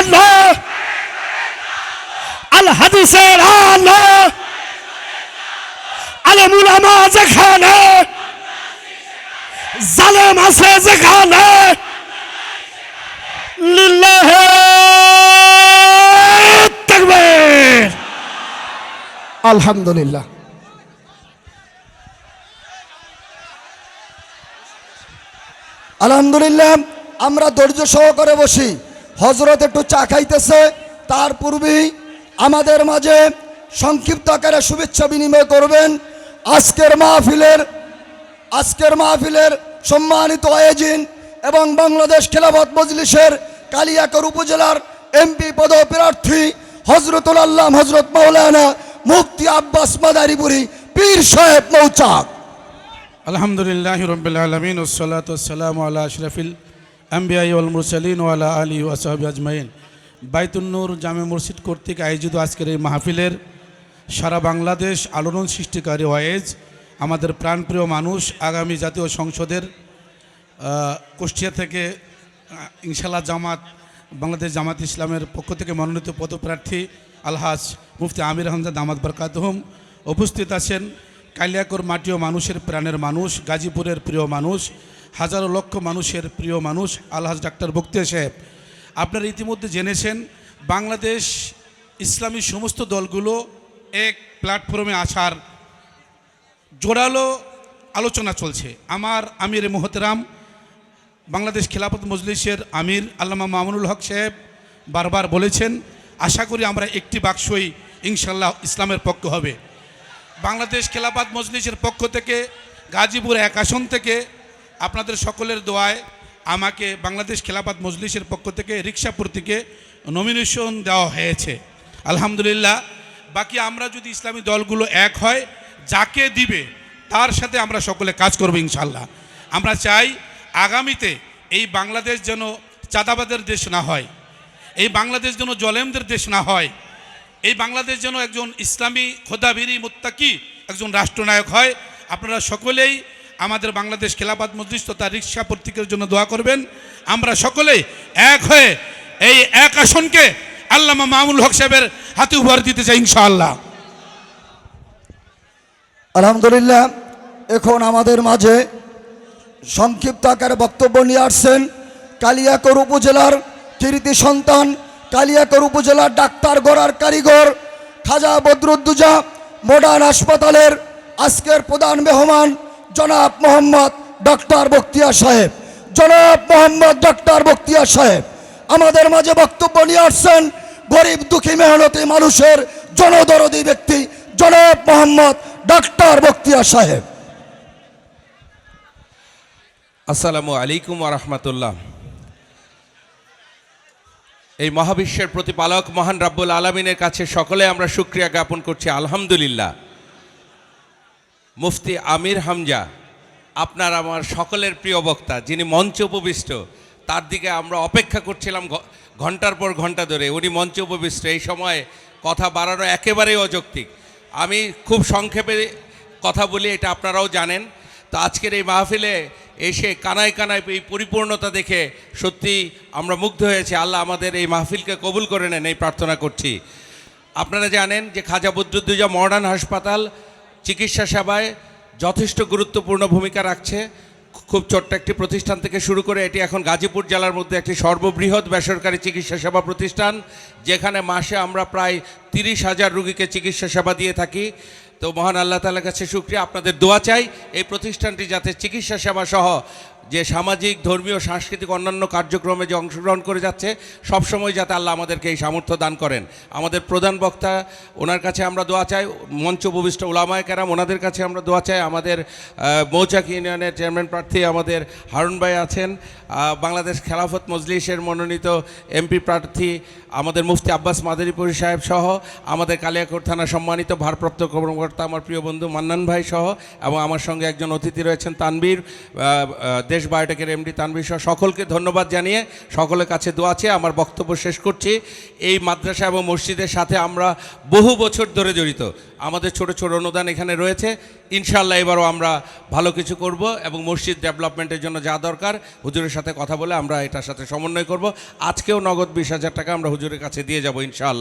আলো আল হাদিসের আলো আলম উলামা যেখানে, জালেম আছে যেখানে। আলহামদুলিল্লাহ। আলহামদুলিল্লাহ, আমরা ধৈর্য সহকারে বসি। হজরত একটু চা খাইতেছে। তার পূর্বেই আমাদের মাঝে সংক্ষিপ্ত আকারে শুভেচ্ছা বিনিময় করবেন। আজকের মাহফিলের আজকের মাহফিলের সম্মানিত আয়োজিন এবং বাংলাদেশ খেলাফত মজলিসের কালিয়াকর উপজেলার এমপি পদপ্রার্থী হজরতুল আল্লাহ হজরত মৌলানা মুফতি আব্বাস মাদারিপুরি পীর সাহেব মৌচাক। আলহামদুলিল্লাহ রবিল আলমিন আল্লাহ আশরফিল আম্বিয়াই ওল মুরসালিন ওয়ালা আলী ওয়াসাহাবি আজমাইন। বাইতুন্নুর জামে মসজিদ কর্তৃক আয়োজিত আজকের এই মাহফিলের সারা বাংলাদেশ আলোড়ন সৃষ্টিকারী ওয়াইজ আমাদের প্রাণপ্রিয় মানুষ আগামী জাতীয় সংসদের কুষ্টিয়া থেকে ইনশাল্লাহ জামাত, বাংলাদেশ জামাত ইসলামের পক্ষ থেকে মনোনীত পদপ্রার্থী আলহাজ মুফতি আমির হামজা দামাত বরকাতহম উপস্থিত আছেন কালিয়াকর মাটিও মানুষের প্রাণের মানুষ, গাজীপুরের প্রিয় মানুষ হাজারো লক্ষ মানুষের প্রিয় মানুষ, আলহাজ ডাক্তার বক্তিয়া সাহেব। আপনারা ইতিমধ্যে জেনেছেন, বাংলাদেশ ইসলামী সমস্ত দলগুলো এক প্ল্যাটফর্মে আসার জোরালো আলোচনা চলছে। আমার আমির মোহতরাম, বাংলাদেশ খেলাফত মজলিসের আমির আল্লামা মামুনুল হক সাহেব বারবার বলেছেন, আশা করি আমরা একটি বাক্সই ইনশাল্লাহ ইসলামের পক্ষ হবে। বাংলাদেশ খেলাফত মজলিসের পক্ষ থেকে, গাজীপুর এক আসন থেকে আপনাদের সকলের দোয়ায় আমাকে বাংলাদেশ খেলাপাত মজলিসের পক্ষ থেকে রিক্সা প্রতীকে নমিনেশন দেওয়া হয়েছে। আলহামদুলিল্লাহ, বাকি আমরা যদি ইসলামী দলগুলো এক হয়, যাকে দিবে, তার সাথে আমরা সকলে কাজ করব ইনশাল্লাহ আমরা চাই আগামীতে এই বাংলাদেশ যেন চাঁদাবাদের দেশ না হয়, এই বাংলাদেশ যেন জলেমদের দেশ না হয়, এই বাংলাদেশ যেন একজন ইসলামী খোদাবিরি মুত্তাকি একজন রাষ্ট্রনায়ক হয়। আপনারা সকলেই আমাদের বাংলাদেশ খেলাফত মজলিস তথা রিক্সা প্রতীকের জন্য দোয়া করবেন। আমরা সকলেই এক হয়ে এই এক আসনকে আল্লামা মামুল হক সাহেবের হাতে উপহার দিতে চাই ইনশাআল্লাহ। আলহামদুলিল্লাহ, এখন আমাদের মাঝে সংক্ষিপ্ত আকারে বক্তব্য নিয়ে আসছেন কালিয়াকর উপজেলার কৃতি সন্তান, কালিয়াকর উপজেলার ডাক্তার গড়ার কারিগর খাজা বদরুদ্দুজা, মডার্ন হাসপাতালের আজকের প্রধান মেহমান জনাব মোহাম্মদ ডক্টর বক্তিয়া সাহেব। জনাব মোহাম্মদ ডক্টর বক্তিয়া সাহেব, আমাদের মাঝে বক্তব্য নিয়ে আসছেন গরিব দুঃখী মেহনতি মানুষের জনদরদি ব্যক্তি জনাব মোহাম্মদ ডক্টর বক্তিয়া সাহেব। আসসালামু আলাইকুম রহমতুল্লাহ। এই মহাবিশ্বের প্রতিপালক মহান রাব্বুল আলমিনের কাছে সকলে আমরা সুক্রিয়া জ্ঞাপন করছি, আলহামদুলিল্লাহ। মুফতি আমির হামজা, আপনার আমার সকলের প্রিয় বক্তা, যিনি মঞ্চে উপবিষ্ট, তার দিকে আমরা অপেক্ষা করছিলাম ঘণ্টার পর ঘণ্টা ধরে। উনি মঞ্চে উপবিষ্ট, এই সময় কথা বাড়ানো একেবারেই অযৌক্তিক। আমি খুব সংক্ষেপে কথা বলি, এটা আপনারাও জানেন। তো আজকের এই মাহফিলে এসে কানায় কানায় এই পরিপূর্ণতা দেখে সত্যি আমরা মুগ্ধ হয়েছে। আল্লাহ আমাদের এই মাহফিলকে কবুল করে নেন, এই প্রার্থনা করছি। আপনারা জানেন যে খাজা বদরুদ্দুজা মডার্ন হাসপাতাল চিকিৎসা সেবায় যথেষ্ট গুরুত্বপূর্ণ ভূমিকা রাখছে। খুব ছোট্ট একটি প্রতিষ্ঠান থেকে শুরু করে এটি এখন গাজীপুর জেলার মধ্যে একটি সর্ববৃহৎ বেসরকারি চিকিৎসা সেবা প্রতিষ্ঠান, যেখানে মাসে আমরা প্রায় তিরিশ হাজার রুগীকে চিকিৎসা সেবা দিয়ে থাকি। তো মহান আল্লাহ তালার কাছে শুক্রিয়া। আপনাদের দোয়া চাই এই প্রতিষ্ঠানটি যাতে চিকিৎসা সেবা সহ যে সামাজিক ধর্মীয় সাংস্কৃতিক অন্যান্য কার্যক্রমে যে অংশগ্রহণ করে যাচ্ছে সবসময় যাতে আল্লাহ আমাদেরকে এই সামর্থ্য দান করেন। আমাদের প্রধান বক্তা ওনার কাছে আমরা দোয়া চাই মঞ্চ উপবিষ্ট ওলামায় কেরাম ওনাদের কাছে আমরা দোয়া চাই। আমাদের মৌচাক ইউনিয়নের চেয়ারম্যান প্রার্থী আমাদের হারুন ভাই আছেন বাংলাদেশ খেলাফত মজলিসের মনোনীত এমপি প্রার্থী আমাদের মুফতি আব্বাস মাদারীপুরি সাহেব সহ আমাদের কালিয়াকোট থানা সম্মানিত ভারপ্রাপ্ত কর্মকর্তা আমার প্রিয় বন্ধু মান্নান ভাই সহ এবং আমার সঙ্গে একজন অতিথি রয়েছেন তানবীর আহ, দেশ বায়োটেকের এমডি তানভীর সহ সকলকে ধন্যবাদ জানিয়ে সকলের কাছে দোয়া আছে আমার বক্তব্য শেষ করছি। এই মাদ্রাসা এবং মসজিদের সাথে আমরা বহু বছর ধরে জড়িত। আমাদের ছোট ছোট অনুদান এখানে রয়েছে। ইনশাল্লাহ এবারও আমরা ভালো কিছু করব এবং মসজিদ ডেভেলপমেন্টের জন্য যা দরকার, হুজুরের সাথে কথা বলে আমরা এটার সাথে সমন্বয় করব। আজকেও নগদ বিশ হাজার টাকা আমরা হুজুরের কাছে দিয়ে যাব ইনশাআল্লাহ।